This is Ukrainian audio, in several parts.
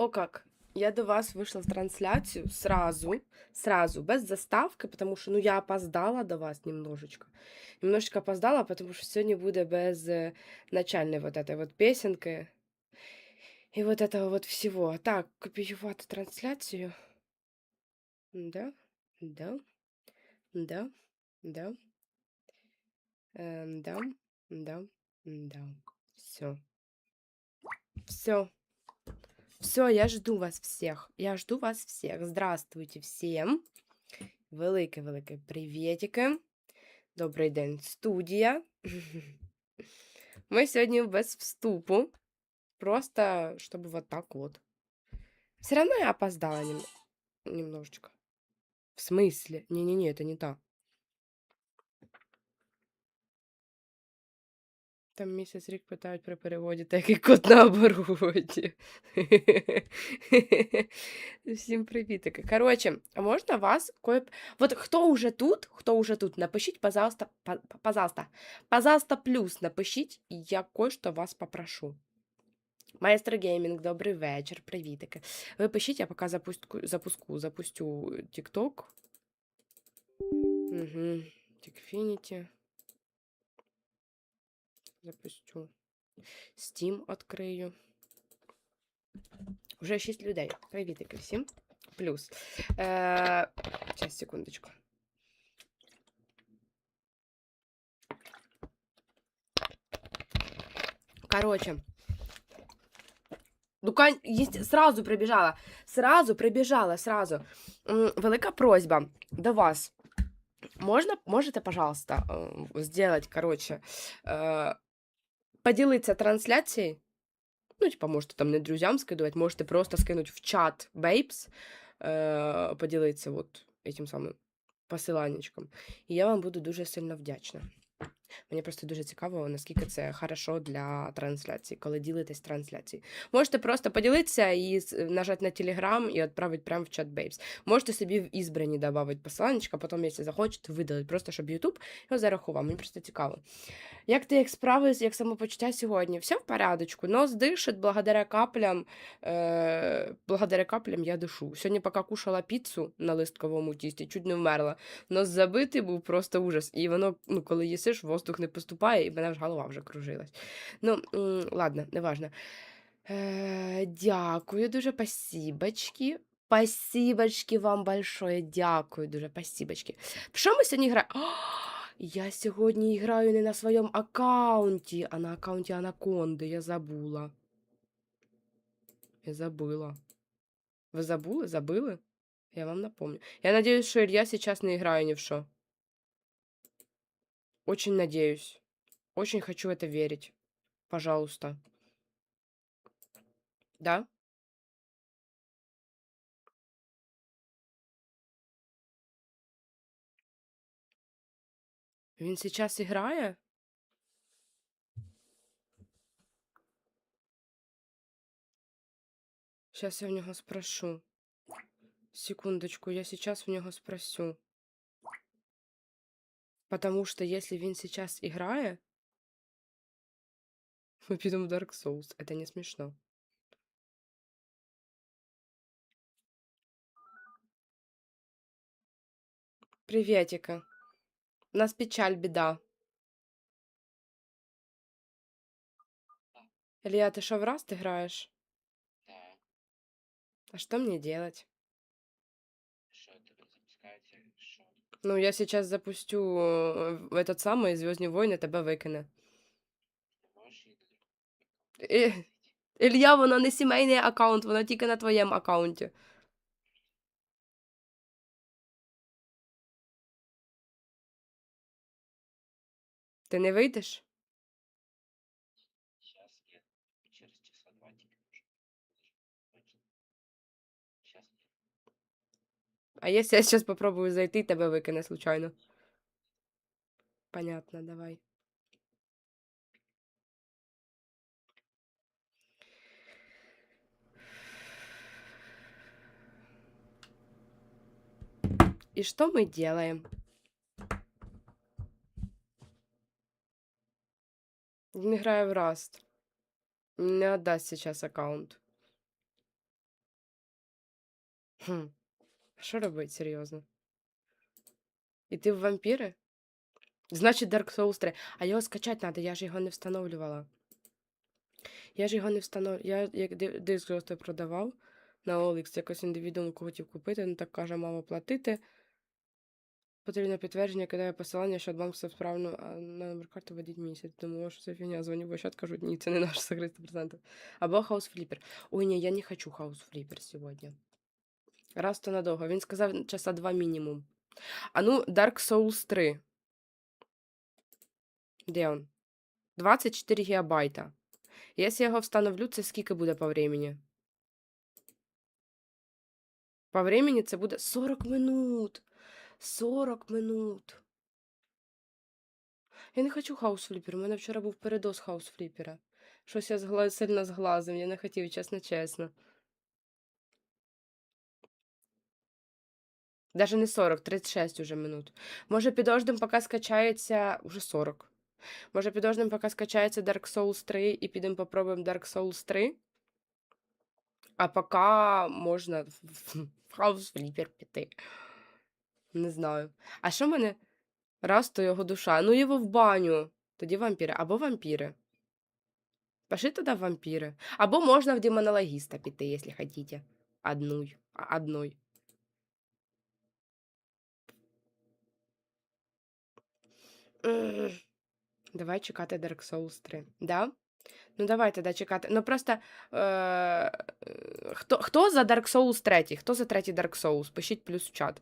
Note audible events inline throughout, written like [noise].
О как, я до вас вышла в трансляцию сразу, сразу, без заставки, потому что, ну, я опоздала до вас немножечко. Немножечко опоздала, потому что сегодня будет без э, начальной вот этой вот песенки и вот этого вот всего. Так, копиювати трансляцию. Да, да, да, да, эм, да, да, да. Все. Все. Все, я жду вас всех. Я жду вас всех. Здравствуйте всім. Велике-велике привітики. Добрий день, студія. [laughs] Ми сьогодні без вступу. Просто, чтобы вот так вот. Все равно я опоздала нем... немножечко. В смысле? Не-не-не, это не та. Там місяць рік питають при переводі, так як код на обороті. Всім привітики. Короче, а можна вас кое... Вот хто уже тут, хто уже тут, напишіть, пожалуйста, пожалуйста, пожалуйста, плюс напишіть, я кое-що вас попрошу. Маестро Геймінг, добрий вечір, привітики. Ви пишіть, я поки запуску, запуску, запустю TikTok. Угу. Тікфініті. Запустю. Steam відкрию. Уже 6 людей. Привітики всім. Плюс. Е, Сейчас, секундочку. Короче. Ну, кон- есть, сразу прибежала. Сразу прибежала, сразу. М, Велика просьба до вас. Можно, можете, пожалуйста, э, сделать, короче, э, поделиться трансляцией? Ну, типа, можете там не друзьям скидывать, можете просто скинуть в чат Babes, э, поделиться вот этим самым посиланнячком. І я вам буду дуже сильно вдячна. Мені просто дуже цікаво, наскільки це хорошо для трансляції, коли ділитесь трансляцією. Можете просто поділитися і нажати на Telegram і відправити прямо в чат Babes. Можете собі в ізбрані додати посиланнячка, потім, якщо захочете, видалити, просто щоб YouTube його зарахував. Мені просто цікаво. Як ти як справи, як самопочуття сьогодні? Все в порядочку. Нос дишить, благодаря каплям. Е, благодаря каплям я дишу. Сьогодні, поки кушала піцу на листковому тісті, чуть не вмерла. Нос забитий був просто ужас. І воно, ну, коли їсиш, воздух не поступає, і мене ж голова вже кружилась. Ну, ладно, неважно. Е, дякую дуже, спасибочки. Спасибочки вам большое, дякую дуже, спасибочки. В що ми сьогодні граємо? Я сьогодні граю не на своєму аккаунті, а на аккаунті Анаконди. Я забула. Я забыла. Ви забули? Забили? Я вам напомню. Я надеюсь, что Илья сейчас не играю ни в что. Очень надеюсь. Очень хочу в это верить. Пожалуйста. Да? Він сейчас играє? Сейчас я в него спрошу. Секундочку, я сейчас в него спросю. Потому что если він сейчас играє, мы підемо в Dark Souls. Это не смешно. Приветика. У нас печаль, беда. Илья, ты что, в раз ты играешь? Да, А что мне делать? Ну, я сейчас запустю э, в этот самый Звездные войны, тебе викине. Не можешь или... Е, Илья, воно не сімейний аккаунт, воно тільки на твоєму аккаунті. Ти не вийдеш? А якщо я зараз попробую зайти, тебе викине случайно. Понятно, давай. И что мы делаем? Не играю в Раст. Не отдаст сейчас аккаунт. Хм. Що робить, серйозно? Іти в вампіри? Значить, Dark Souls 3. А його скачати треба, я ж його не встановлювала. Я ж його не встановлювала. Я як диск просто продавав на OLX, якось індивідуумку хотів купити, ну так каже, мало платити. Потрібне підтвердження, кидає посилання, що банк все справно, а на номер карти введіть місяць. Думаю, що це фігня, дзвоню в Ощад, кажуть, ні, це не наш закритий 100%. Або хаус фліпер. Ой, ні, я не хочу хаус фліпер сьогодні. Раз то надовго. Він сказав часа два мінімум. А ну, Dark Souls 3. Де він? 24 гігабайта. Якщо я його встановлю, це скільки буде по времени? По времени це буде 40 минут. 40 минут. Я не хочу хаус фліпер. У мене вчора був передоз хаус фліпера. Щось я згла... сильно зглазив, я не хотів, чесно, чесно. Даже не 40, 36 уже минут. Може, підождем, поки скачається. Уже 40. Може, підождем, поки скачається Dark Souls 3 і підемо попробуємо Dark Souls 3. А поки можна в- хаус фліпер піти. Не знаю. А що мене? Раз то його душа. Ну його в баню. Тоді вампіри. Або вампіри. Пошли в вампіри. Або можна в демонологіста піти, якщо хотите. Одной. А- Одной. Давай чекати Dark Souls 3. Да? Ну, давай тоді чекати. Ну просто. Е- е, хто, хто за Dark Souls 3? Хто за третій Dark Souls? Пишіть плюс в чат.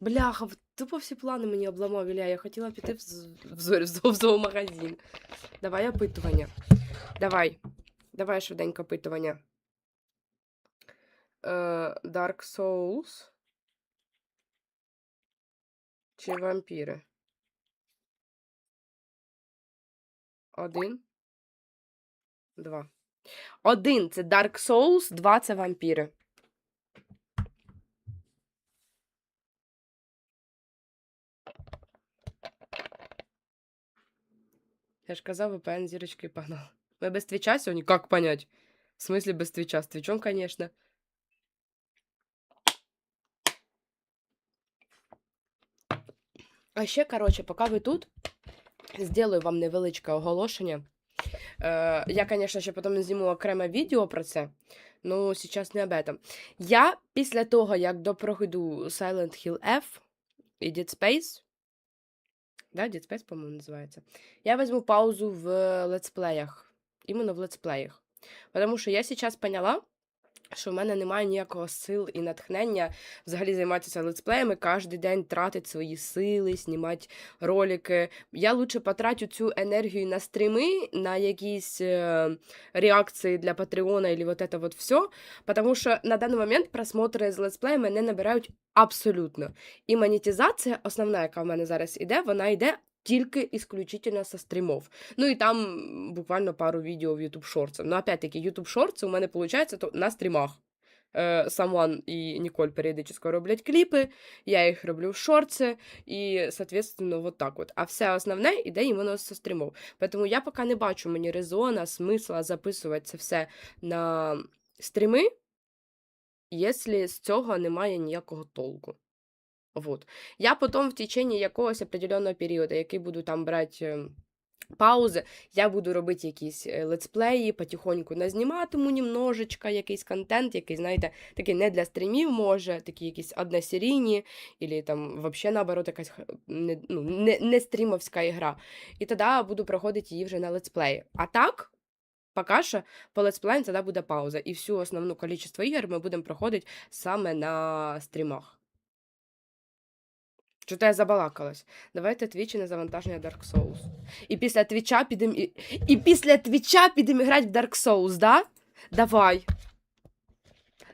Бляха, тупо всі плани мені обламав, Ілля. Я хотіла піти в, в, в зоомагазин. Давай опитування. Давай. Давай швиденько опитування. Е, Dark Souls. Чи вампіри? Один. Два. Один це Dark Souls, два це вампіри. Я ж казав, VPN зірочки погнал. Ви без твіча сьогодні? Как понять? В смысле без твіча? З твічом, конечно. А ще, короче, поки ви тут, сделаю вам невеличке оголошення. Е, я, конечно, ще потім зніму окреме відео про це. Ну, сейчас не об этом. Я після того, як допройду Silent Hill F і Dead Space, да, Dead Space, по-моєму, називається, я візьму паузу в летсплеях. Іменно в летсплеях. Потому що я сейчас поняла, що в мене немає ніякого сил і натхнення взагалі займатися летсплеями, кожен день тратити свої сили, знімати ролики. Я лучше потрачу цю енергію на стріми, на якісь е, реакції для Патреона или вот это вот все, потому що на даний момент просмотри з летсплеями не набирають абсолютно. І монетизація, основна, яка в мене зараз іде, вона йде тільки исключительно со стрімов. Ну і там буквально пару відео в YouTube Shorts. Ну, опять-таки, YouTube Shorts у мене виходить то на стрімах. Е, Самуан і Ніколь періодично роблять кліпи, я їх роблю в шорти, і, соответственно, вот так от. А все основне іде іменно со стрімов. Тому я поки не бачу мені резона, смисла записувати це все на стріми, якщо з цього немає ніякого толку. Вот. Я потім в течение якогось определенного періоду, який буду там брати е, паузи, я буду робити якісь е, летсплеї, потихоньку назніматиму немножечко якийсь контент, який, знаєте, такий не для стрімів може, такі якісь односерійні, або там взагалі наоборот якась не, ну, не, не стрімовська ігра. І тоді буду проходити її вже на летсплеї. А так. Поки що по летсплеям тоді буде пауза, і всю основну кількість ігор ми будемо проходити саме на стрімах. Чого я забалакалась? Давайте твічі на завантаження Dark Souls. І після твіча підемо. І, і після твіча підемо грати в Dark Souls, да? Давай.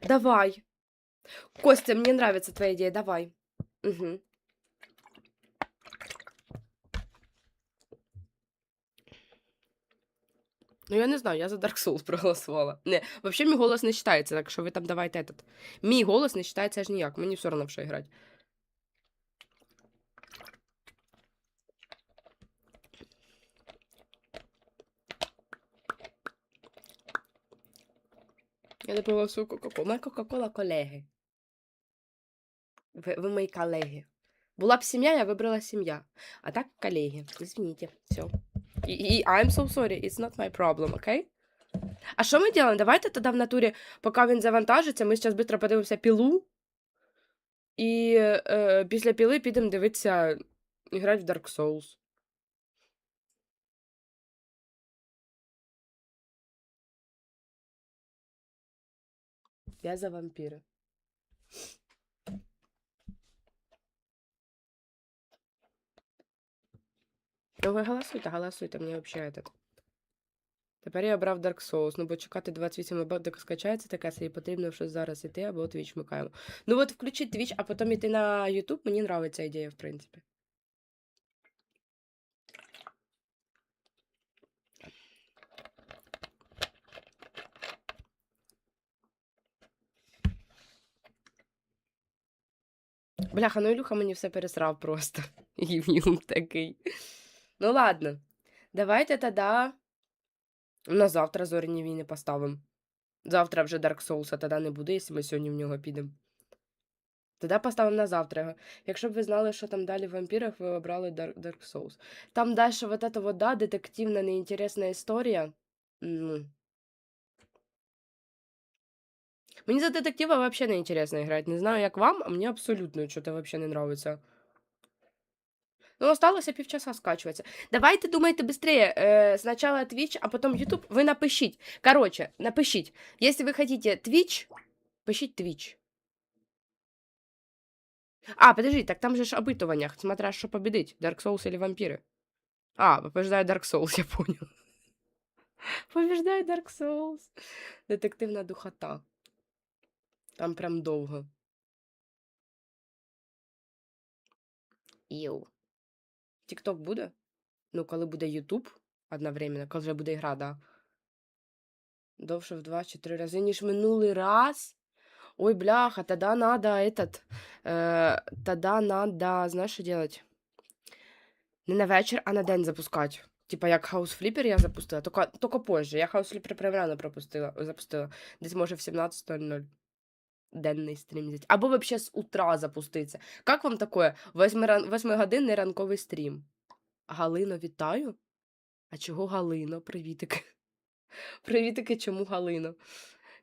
Давай. Костя, мені нравится твоя ідея, давай. Угу. Ну, я не знаю, я за Dark Souls [laughs] проголосувала. Не, взагалі мій голос не вважається, так що ви там давайте этот. Мій голос не вважається аж ніяк, мені все одно в що грати. Я не пила свою Кока-Колу. Моя Кока-Кола колеги. Ви, ви мої колеги. Була б сім'я, я вибрала сім'я. А так колеги. Извините. Все. І, і I'm so sorry, it's not my problem, окей? А що ми робимо? Давайте тоді в натурі, поки він завантажиться, ми зараз швидко подивимося пілу. І е, після піли підемо дивитися, грати в Dark Souls. Я за вампіра. Ну, ви голосуйте, голосуйте, мені взагалі этот. Тепер я обрав Dark Souls, ну бо чекати 28 або доки скачається таке, собі потрібно щось зараз іти, або Twitch вмикаємо. Ну от включить Twitch, а потім іти на YouTube, мені нравиться ідея, в принципі. Бляха, ну Ілюха мені все пересрав просто. [laughs] Гівнюм такий. Ну ладно. Давайте тоді на завтра зоряні війни поставимо. Завтра вже Dark Souls, а тоді не буде, якщо ми сьогодні в нього підемо. Тоді поставимо на завтра його. Якщо б ви знали, що там далі в вампірах, ви обрали Dark, Dark Souls. Там далі вот эта вот, да, детективна, неінтересна історія. Ну. Мені за детектива вообще не интересно играть. Не знаю, як вам, а мені абсолютно что-то вообще не нравится. Ну, осталося півчаса скачуватися. Давайте думайте быстрее. Э, сначала Twitch, а потом YouTube. Ви напишіть. Короче, напишіть. Если вы хотите Twitch, пишіть Twitch. А, подожди, так там же ж опитування, смотря що победить, Dark Souls или вампиры. А, побеждает Dark Souls, я [laughs] понял. Побеждает Dark Souls. Детективна духота. Там прям довго. Іу. Тікток буде? Ну, коли буде Ютуб одновременно, коли вже буде гра, да. Довше в два чи три рази, ніж минулий раз. Ой, бляха, тогда надо этот. Э, тогда надо, знаєш, що делать? Не на вечір, а на день запускати. Типа як House Flipper я запустила, тільки, тільки позже. Я House Flipper прям рано пропустила, запустила. Десь може в 17.00 денний стрім взять. Або вообще з утра запуститься. Как вам такое? Восьмигодинний ранковий стрім. Галино, вітаю. А чого Галино? Привітики. [laughs] Привітики, чому Галино?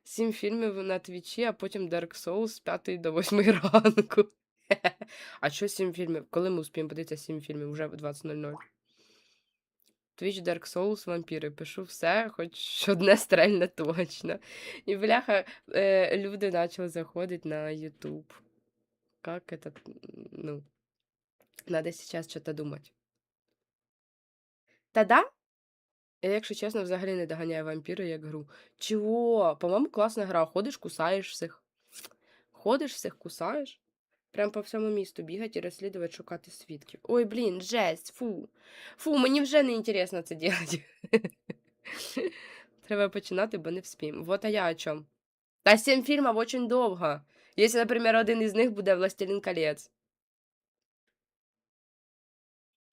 Сім фільмів на твічі, а потім Dark Souls з 5 до 8 ранку. [laughs] А що сім фільмів? Коли ми успіємо подивитися сім фільмів? Уже в 20.00. Twitch Dark Souls вампіри. Пишу все, хоч одне стрельне [laughs] точно. І бляха, е, люди почали заходити на YouTube. Как это, ну, надо сейчас что-то думать. Та-да? Я, якщо чесно, взагалі не доганяю вампіри як гру. Чого? По-моєму, класна гра. Ходиш, кусаєш всіх. Ходиш, всіх кусаєш. Прям по всьому місту бігати і розслідувати, шукати свідків. Ой, блін, жесть, фу. Фу, мені вже не інтересно це робити. [laughs] Треба починати, бо не вспім. Вот а я о чому. Та сім фільмів очень довго. Якщо, наприклад, один із них буде Властелин колец.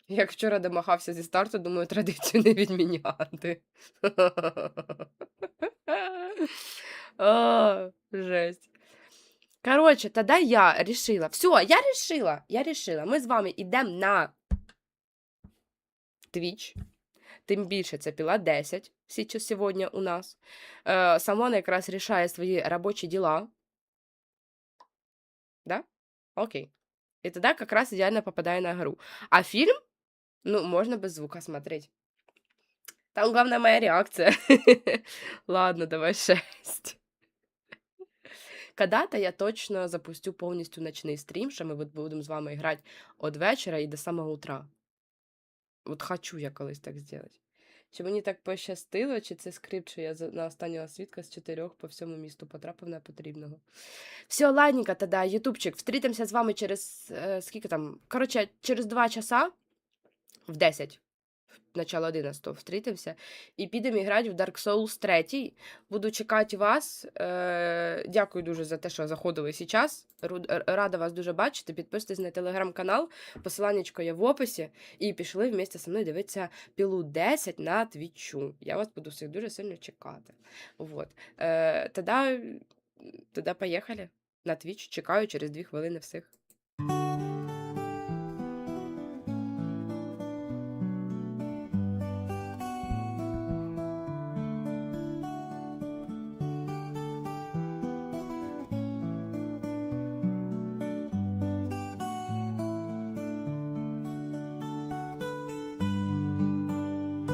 Як вчора домагався зі старту, думаю, традицію не відміняти. [laughs] О, жесть. Короче, тогда я решила. Все, я решила. Я решила. Ми з вами йдемо на Twitch. Тим більше це піла 10 сейчас сьогодні у нас. Е, Самона якраз рішає свої робочі діла. Да? Окей. І тоді якраз ідеально попадає на гру. А фільм, ну, можна без звука смотреть. Там главная моя реакция. [laughs] Ладно, давай [laughs] 6. Когда-то я точно запустю повністю ночний стрім, що ми будемо з вами грати від вечора і до самого утра. От хочу я колись так зробити. Чи мені так пощастило, чи це скрипт, що я на останнього свідка з чотирьох по всьому місту потрапив на потрібного. Все, ладненько, тоді, ютубчик. Встрітимося з вами через е, скільки там? Коротше, через два часа в 10. Начало 11-го встретимся. І підемо грати в Dark Souls 3. Буду чекати вас. Е, дякую дуже за те, що заходили зараз. Рада вас дуже бачити. Підписуйтесь на телеграм-канал. Посиланнячко є в описі. І пішли вместе зі мною дивитися пілу 10 на твічу. Я вас буду всіх дуже сильно чекати. Вот. Е, тоді поїхали на твіч. Чекаю через 2 хвилини всіх.